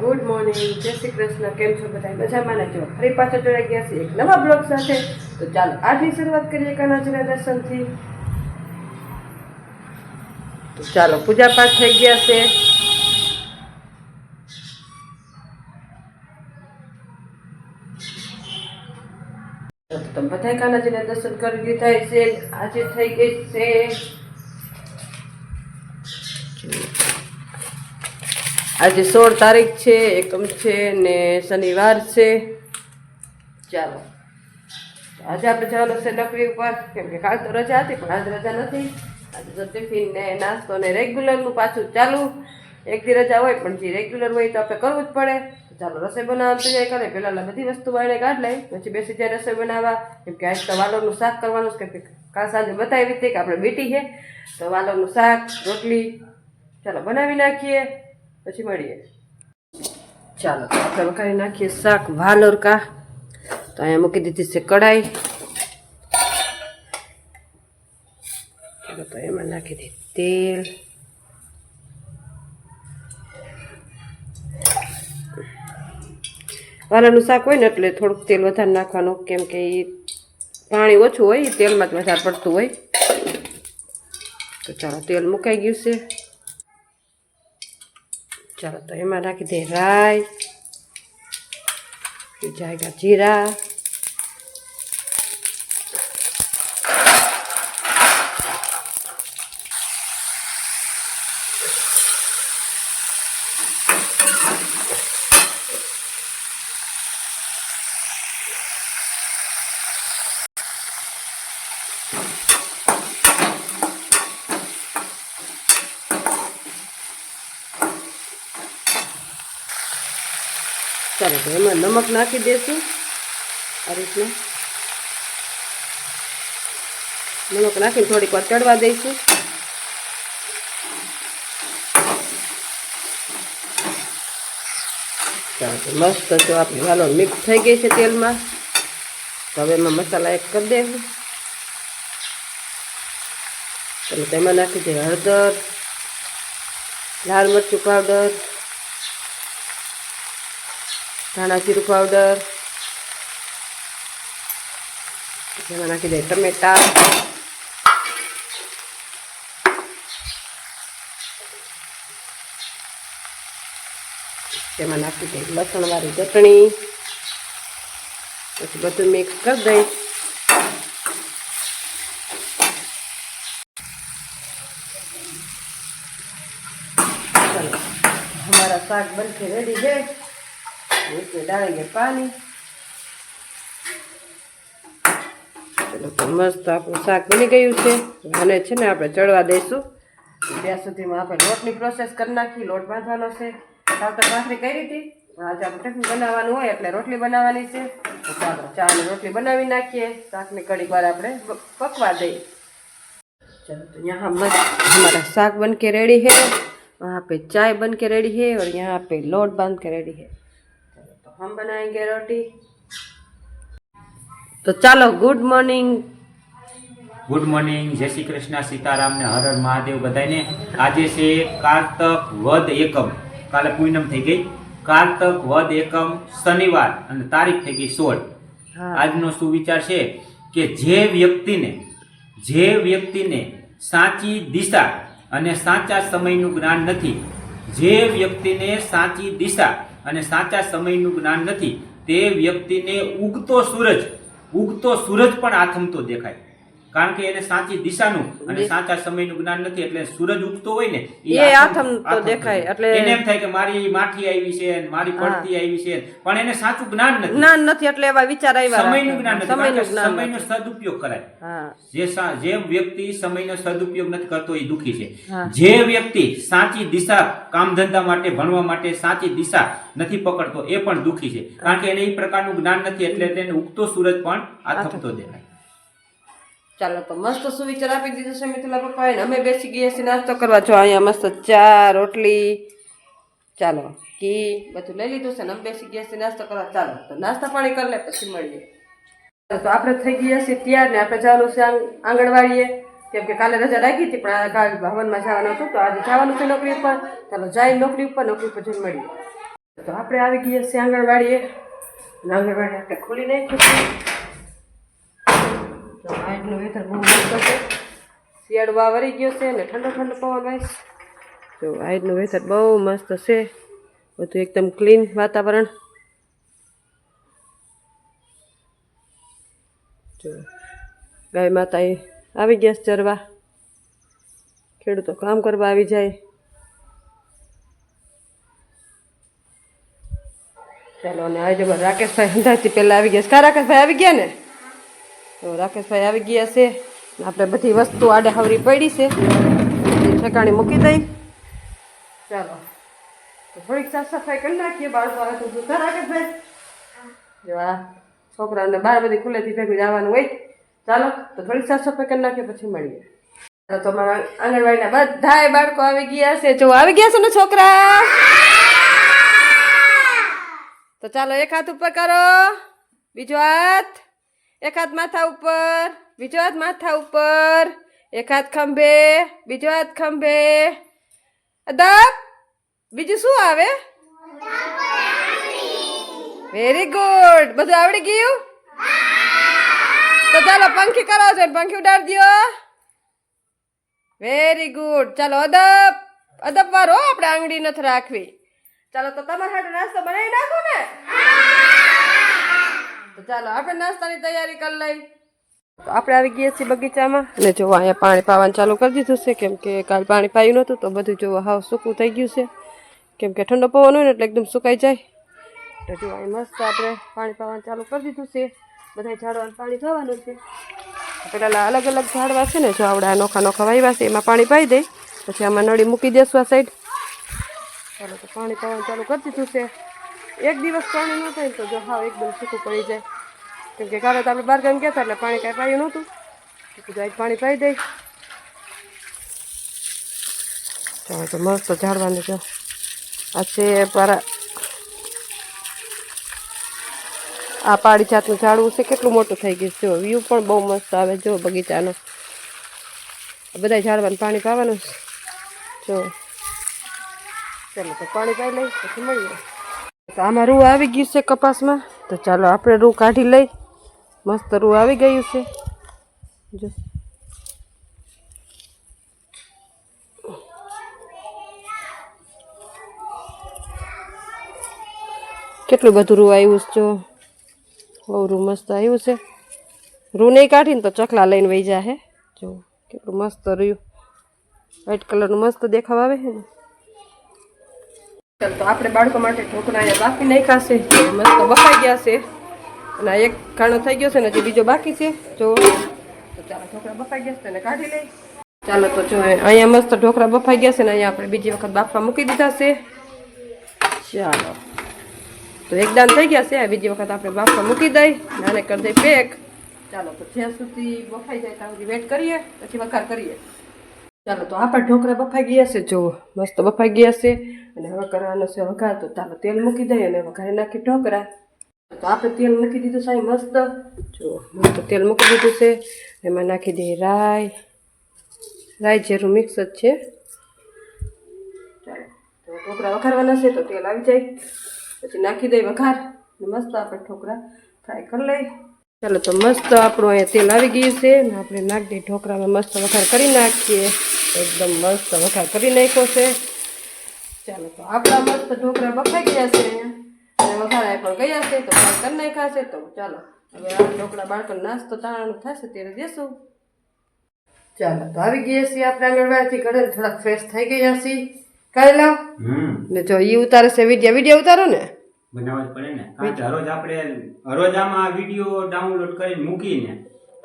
Good morning, જય શ્રી કૃષ્ણ, કેમ છો બધા મજામાં જો ફરી પાછા જોડાઈ ગયા છે એક નવા બ્લોગ સાથે, તો ચાલો આજની શરૂઆત કરીએ કાનાજીના દર્શનથી. ચાલો પૂજા પાઠ થઈ ગયા છે. તમે બધા કાનાજીના દર્શન કરી દીધા છે, આજે થઈ ગઈ છે આજે સોળ તારીખ છે, એકમ છે ને શનિવાર છે. ચાલો. આજે આપણે જવાનું છે નોકરી ઉપર. કેમ કે કાલ તો રજા હતી, પણ આજે રજા નથી. આજે તો ટિફિન ને નાસ્તો ને રેગ્યુલરનું પાછું ચાલુ. એક દી રજા હોય, પણ જે રેગ્યુલર હોય તો આપણે કરવું જ પડે. ચાલો, રસોઈ બનાવવાનું તૈયાર કરે પહેલાં બધી વસ્તુ વાળે કાઢ લઈ, પછી બેસી જાય રસોઈ બનાવવા. કેમ કે આજ તો વાલોનું શાક કરવાનું છે કે કાલ સાંજે બતાવી હતી કે આપણે બેટી છે. તો વાલોનું શાક, રોટલી, ચાલો બનાવી નાખીએ. પછી મળીએ. ચાલો આપણે નાખીએ શાક વાલોર કા. તો અહીંયા મૂકી દીધી છે કઢાઈ. ચાલો, તો એમાં નાખી દે તેલ. વાલાનું શાક હોય ને એટલે થોડુંક તેલ વધારે નાખવાનું, કેમ કે એ પાણી ઓછું હોય તેલમાં જ વધારે પડતું હોય. તો ચાલો, તેલ મુકાઈ ગયું છે. ચાલો તો એમાં રાખી દે રાઈ જાયગા જીરા ચાલો તો એમાં નમક નાખી દઈશું આ રીતના. નમક નાખીને થોડીક વાર ચડવા દઈશું. મસ્ત જો આપણી વાલો મિક્સ થઈ ગઈ છે તેલમાં. તો હવે એમાં મસાલા એક કરી દેવું ચાલો તેમાં નાખી દઈએ હળદર, લાલ મરચું પાવડર. ધાણા ધાણાજીરું પાવડર જેમાં નાખી દઈએ ટમેટા. તેમાં નાખી દઈએ લસણવાળી ચટણી. પછી બધું મિક્સ કરી દઈ. અમારા શાક બનશે રેડી છે. इसमें डालेंगे पानी ચલો તો મસ્ત આપણું શાક બની ગયું છે અને છે ને આપણે ચડવા દઈશું ત્યાં સુધીમાં આપણે લોટની પ્રોસેસ કરી નાખી લોટ બાંધવાનો છે કાલ તો ભાખરી કરી હતી પણ આજે આપણે ટિફિન બનાવવાનું હોય એટલે રોટલી બનાવવાની છે તો ચાલો ચા અને રોટલી બનાવી નાખીએ શાકની કડીક વાર આપણે બ- પકવા દઈએ चलो तो यहाँ मस्त हमारा साग बन के रेडी है वहाँ पे चाय बन के रेडी है और यहाँ पे लोट बांध के रेडी है चलो तो हम बनाएंगे रोटी तो चलो गुड मॉर्निंग ગુડ મોર્નિંગ જય શ્રી કૃષ્ણ સીતારામ ને હર હર મહાદેવ બધાને આજે છે કારતક વદ એકમ કાલે પૂનમ થઈ ગઈ કારતક વદ એકમ શનિવાર અને તારીખ થઈ ગઈ સોળ हाँ આજનો સુવિચાર છે કે જે વ્યક્તિને જે વ્યક્તિને સાચી દિશા અને સાચા સમયનું જ્ઞાન નથી જે વ્યક્તિને સાચી દિશા અને સાચા સમયનું જ્ઞાન નથી તે વ્યક્તિને ઉગતો સૂરજ ઉગતો સૂરજ પણ આથમતો દેખાય. કારણ કે એને સાચી દિશાનું અને સાચા સમયનું જ્ઞાન નથી એટલે સૂરજ ઉગતો હોય ને એ આથમતો દેખાય, એટલે- એને એમ થાય કે મારી માઠી આવી છે મારી પડતી આવી છે પણ એને સાચું જ્ઞાન નથી. જ્ઞાન નથી એટલે એવા વિચાર આવ્યા સમયનું જ્ઞાન નથી સમયનું સદુપયોગ કરાય. જે જે વ્યક્તિ સમયનો સદુપયોગ નથી કરતો એ દુઃખી છે. જે વ્યક્તિ સાચી દિશા કામ ધંધા માટે ભણવા માટે સાચી દિશા નથી પકડતો એ પણ દુઃખી છે. કારણ કે એને એ પ્રકારનું જ્ઞાન નથી એટલે તેને ઉગતો સૂરજ પણ આથમતો દેખાય. ચાલો તો મસ્ત સુવિચાર આપી દીધો છે મિતુલા પપ્પાએ ને અમે બેસી ગયા છીએ નાસ્તો કરવા. જો અહીંયા મસ્ત ચા, રોટલી, ચાલો, ઘી બધું લઈ લીધું છે ને અમે બેસી ગયા છીએ નાસ્તો કરવા. ચાલો, તો નાસ્તા પાણી કરી લે, પછી મળીએ. તો આપણે થઈ ગયા છીએ તૈયાર ને આપણે જવાનું છે આંગ- આંગણવાડીએ. કેમ કે કાલે રજા રાખી હતી, પણ આ કાલ ભવનમાં જવાનું હતું, તો આજે જવાનું છે નોકરી ઉપર. ચાલો, જાય નોકરી ઉપર નોકરી ઉપર જઈને મળીએ. તો આપણે આવી ગયા છીએ આંગણવાડીએ. અને આંગણવાડી આપણે ખોલી નાખ્યું છે. તો આજનું વેધર બહુ મસ્ત છે. શિયાળો વા વરી ગયો છે ને ઠંડો ઠંડો પવન વાઈશ જો આજનું વેધર બહુ મસ્ત છે. બધું એકદમ ક્લીન વાતાવરણ. જો ગાય માતા એ આવી ગયા છે ચરવા. ખેડૂતો કામ કરવા આવી જાય. ચાલો અને આજે રાકેશભાઈ અંદાજથી પહેલાં આવી ગયા છે. કા રાકેશભાઈ, આવી ગયા ને? તો રાકેશભાઈ આવી ગયા છે. આપણે બધી વસ્તુ આડે હવરી પડી છે. ઠેકાણી મૂકી દઈ. ચાલો. તો થોડીક સાફ સફાઈ કરી નાખીએ. બાળકો આવે તો રાકેશભાઈ? જેવા છોકરાઓને બાર બધી ખુલ્લેથી ભેગું જવાનું હોય. ચાલો, તો થોડીક સાફ સફાઈ કરી નાખીએ, પછી મળીએ. તો આંગણવાડીના બધાય બાળકો આવી ગયા છે. જો આવી ગયા છે ને છોકરા? તો ચાલો એક હાથ ઉપર કરો. બીજો હાથ. એક હાથ માથા ઉપર, બીજો હાથ માથા ઉપર એક હાથ ખંભે, બીજો હાથ ખંભે. અદબ, બીજું શું આવે? વેરી ગુડ બધું આવડી ગયું? તો ચાલો પંખી કરો છો પંખી ઉડાડી દો વેરી ગુડ ચાલો અદબ અદબ વાળો આપણે આંગળી નથી રાખવી. ચાલો તો તમારા હાટુ નાસ્તો બનાવી નાખો ને? ચાલો, આપણે નાસ્તાની તૈયારી કરી લઈ. તો આપણે આવી ગયા છીએ બગીચામાં અને જો અહીંયા પાણી પાવાનું ચાલુ કરી દીધું છે, કેમ કે કાલ પાણી પાયું નહોતું, તો બધું જો હાવ સૂકું થઈ ગયું છે. કેમ કે ઠંડો પવન હોય ને એટલે એકદમ સુકાઈ જાય. તો જો અહીં મસ્ત આપણે પાણી પાવાનું ચાલુ કરી દીધું છે. બધા ઝાડવાનું પાણી થવાનું છે. પેલા અલગ અલગ ઝાડવા છે ને, જો આપણે આ નોખા નોખા વાવ્યા છે, એમાં પાણી પાઈ દઈ. પછી આમાં નળી મૂકી દેશું આ સાઈડ ચાલો, તો પાણી પાવાનું ચાલુ કરી દીધું છે. એક દિવસ પાણી ન થાય ને તો જો હાવ એકદમ સૂકું પડી જાય. કેમ કે કાલે તો આપણે બહાર ગામ ગયા હતા એટલે પાણી કાંઈ પાયું નહોતું. કીધું, આજ પાણી પાઈ દઈ. ચાલો, તો મસ્ત ઝાડવાનું જો આ છે પારા. આ પાડી જાતનું ઝાડવું છે, કેટલું મોટું થઈ ગયું છે. જો વ્યૂ પણ બહુ મસ્ત આવે જો, બગીચાનો. બધા ઝાડવાનું પાણી પાવાનું છે. જો, ચાલો, તો પાણી પાઈ લઈ પછી મળીએ. તો આમાં રૂ આવી ગયું છે કપાસમાં. તો ચાલો, આપણે રૂ કાઢી લઈ. મસ્ત રૂ આવી ગયું છે. જો. કેટલું બધું રૂ આવ્યું છે, જો. બહુ રૂ મસ્ત આવ્યું છે. રૂ નહીં કાઢીને તો ચકલા લઈને વહી જાય હે. જો, કેટલું મસ્ત રહ્યું. વ્હાઈટ કલરનું મસ્ત દેખાવ આવે છે ને. તો આપણે બાળકો માટે ઢોકળા બાફી નાખ્યા છે. મસ્ત બફાઈ ગયા છે. અને આ એક ખાણો થઈ ગયો છે ને હજી બીજો બાકી છે. જો. તો ચાલો ઢોકળા બફાઈ ગયા છે તેને કાઢી લઈ ચાલો તો જો, અહીંયા મસ્ત ઢોકળા બફાઈ ગયા છે ને અહીંયા આપણે બીજી વખત બાફવા મૂકી દીધા છે. ચાલો. તો એક દાન થઈ ગયા છે, આ બીજી વખત આપણે બાફવા મૂકી દઈ નાને કરી દઈ પેક. ચાલો તો જ્યાં સુધી બફાઈ જાય ત્યાં સુધી વેટ કરીએ, પછી વઘાર કરીએ. ચાલો તો આપણા ઢોકળા બફાઈ ગયા છે, જો. મસ્ત બફાઈ ગયા છે. અને હવે કરવાનો છે વઘાર, તો ચાલો તેલ મૂકી દઈએ અને વઘારી નાખી ઢોકળા. તો આપણે તેલ મૂકી દીધું સાહેબ મસ્ત. જો, મસ્ત તેલ મૂકી દીધું છે. એમાં નાખી દઈએ રાઈ. રાઈ જેરું મિક્સ જ છે. તો ઢોકળા વઘારવાના છે તો તેલ આવી જાય. પછી નાખી દઈએ વઘાર. મસ્ત આપણે ઢોકળા ફ્રાય કરી લઈ ચાલો, તો મસ્ત આપણું અહીંયા તેલ આવી ગયું છે. ને આપણે નાખી દઈએ ઢોકળામાં મસ્ત વઘાર કરી નાખીએ. એકદમ મસ્ત વઘાર કરી નાખ્યો છે. ચાલો, તો આપણા મસ્ત ઢોકળા બફાઈ ગયા છે વઘારા પણ ગયા છે તો ફ્રાય કરી નાખ્યા છે તો ચાલો. હવે આ ઢોકળા બાળકોને નાસ્તો તાણાનું થશે ત્યારે દેશું ચાલો તો આવી ગયા છીએ આપણે આંગણવાડીથી. ઘરે થોડાક ફ્રેશ થઈ ગયા છીએ. હમ. ને જો એ ઉતારે છે વીડિયો. વીડિયો ઉતારો ને. બનાવવા જ પડે ને. હરોજ આપણે હરોજ આમાં વીડિયો ડાઉનલોડ કરીને મૂકીને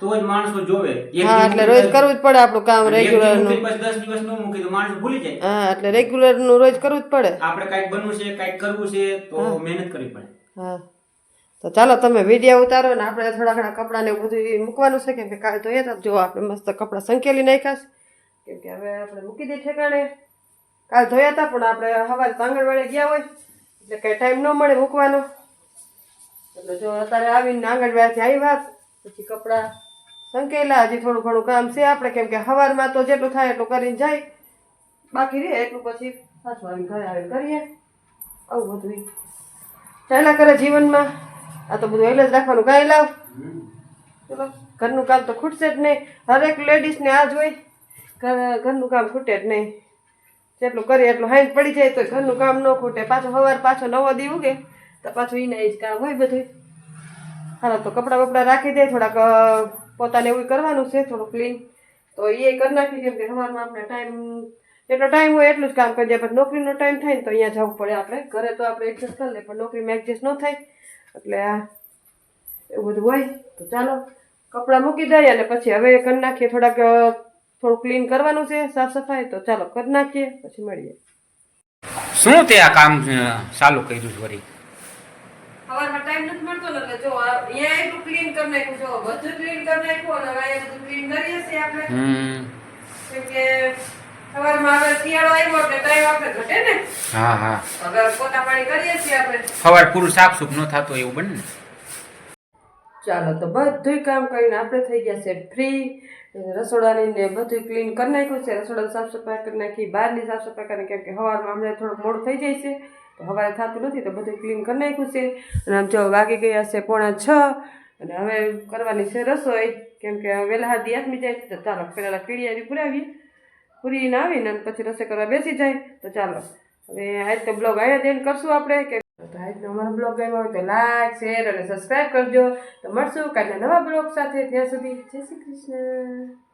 તો જ માણસો જોવે. હા એટલે રોજ કરવું જ પડે આપણું કામ રેગ્યુલરનું. દસ દિવસ ન મૂકી તો માણસ ભૂલી જાય. હા એટલે રેગ્યુલરનું રોજ કરવું જ પડે. આપણે કાંઈક બનવું છે કાંઈક કરવું છે તો મહેનત કરવી પડે. હા. તો ચાલો તમે વીડિયો ઉતારો ને આપણે થોડા ઘણા કપડાં ને બધું મૂકવાનું છે કેમ કે કાલે તો એ જો આપણે મસ્ત કપડાં સંકેલી નાખ્યા કેમ કે હવે આપણે મૂકી દઈએ ઠેકાણે. કાલ ધોયા હતા પણ આપણે સવારે તો આંગણવાડી ગયા હોય એટલે કઈ ટાઈમ ન મળે મૂકવાનો. એટલે જો અત્યારે આવીને આંગણવાડીથી આવી વાત પછી કપડાં સંકેલા, હજી થોડું ઘણું કામ છે આપણે, કેમ કે સવારમાં તો જેટલું થાય એટલું કરીને જાય. બાકી રહે એટલું પછી આવીને ઘરે આવીને કરીએ. આવું બધું ચાલ્યા કરે જીવનમાં. આ તો બધું એટલે જ રાખવાનું કાંઈ લાવ. ચલો, ઘરનું કામ તો ખૂટશે જ નહીં. હરેક લેડીઝને આ જ હોય. ઘર- ઘરનું કામ ખૂટે જ નહીં. જેટલું કરીએ એટલું હાઈન પડી જાય તો ઘરનું કામ ન ખૂટે. પાછો સવાર પાછો નવો દી ઉગે. તો પાછું એના એ જ કામ હોય બધું. હાલો, તો કપડાં બપડા રાખી દે, થોડાક પોતાને એવું કરવાનું છે થોડું ક્લીન તો એ કરી નાખી, કેમ કે સવારમાં આપણે ટાઈમ જેટલો ટાઈમ હોય એટલું જ કામ કરી દે, પણ નોકરીનો ટાઈમ થાય ને તો અહીંયા જવું પડે આપણે. ઘરે તો આપણે એડજસ્ટ કરી લે પણ નોકરીમાં એડજસ્ટ ન થાય, એટલે આ એવું બધું હોય. તો ચાલો, કપડાં મૂકી દઈએ અને પછી હવે કરી નાખીએ થોડાક થોડું ક્લીન કરવાનું છે, સાફ સફાઈ. તો ચાલો, કરી નાખીએ, પછી મળીએ. શું તે આ કામ ચાલુ કર્યું વળી? સવારમાં ટાઈમ નથી મળતો ને એટલે જો અહીંયા એટલું ક્લીન કરી નાખ્યું જો બધું ક્લીન કરી નાખ્યું અને હવે બધું ક્લીન કરીએ છીએ આપણે. કેમ કે સવારમાં હવે શિયાળો આવ્યો એટલે ટાઈમ આપણે ઘટે ને. હા હા. હવે પોતા પાણી કરીએ છીએ આપણે. સવાર પૂરું સાફ સુફ ન થતું એવું બને ચાલો તો બધુંય કામ કરીને આપણે થઈ ગયા છે ફ્રી રસોડાની ને બધું ક્લીન કરી નાખ્યું છે. રસોડાની સાફ સફાઈ કરી નાખી બહારની સાફ સફાઈ કરી કેમ કે સવારમાં હમણાં થોડુંક મોડું થઈ જાય છે. તો સવારે થતું નથી, તો બધું ક્લીન કરી નાખ્યું છે. અને આમ જો વાગી ગયા છે પોણા છ, અને હવે કરવાની છે રસોઈ. કેમ કે વહેલા હાથી આથમી જાય, તો ચાલો પહેલાં કીડિયાની પુરાવીએ. પૂરીને આવીને અને પછી રસોઈ કરવા બેસી જાય, તો ચાલો. હવે આજ તો બ્લોગ આવ્યા end કરશું આપણે. કે આજનો અમારો બ્લોગ ગમ્યો હોય તો લાઈક, શેર અને સબસ્ક્રાઈબ કરજો. તો મળશું કાલના નવા બ્લોગ સાથે. ત્યાં સુધી જય શ્રી કૃષ્ણ.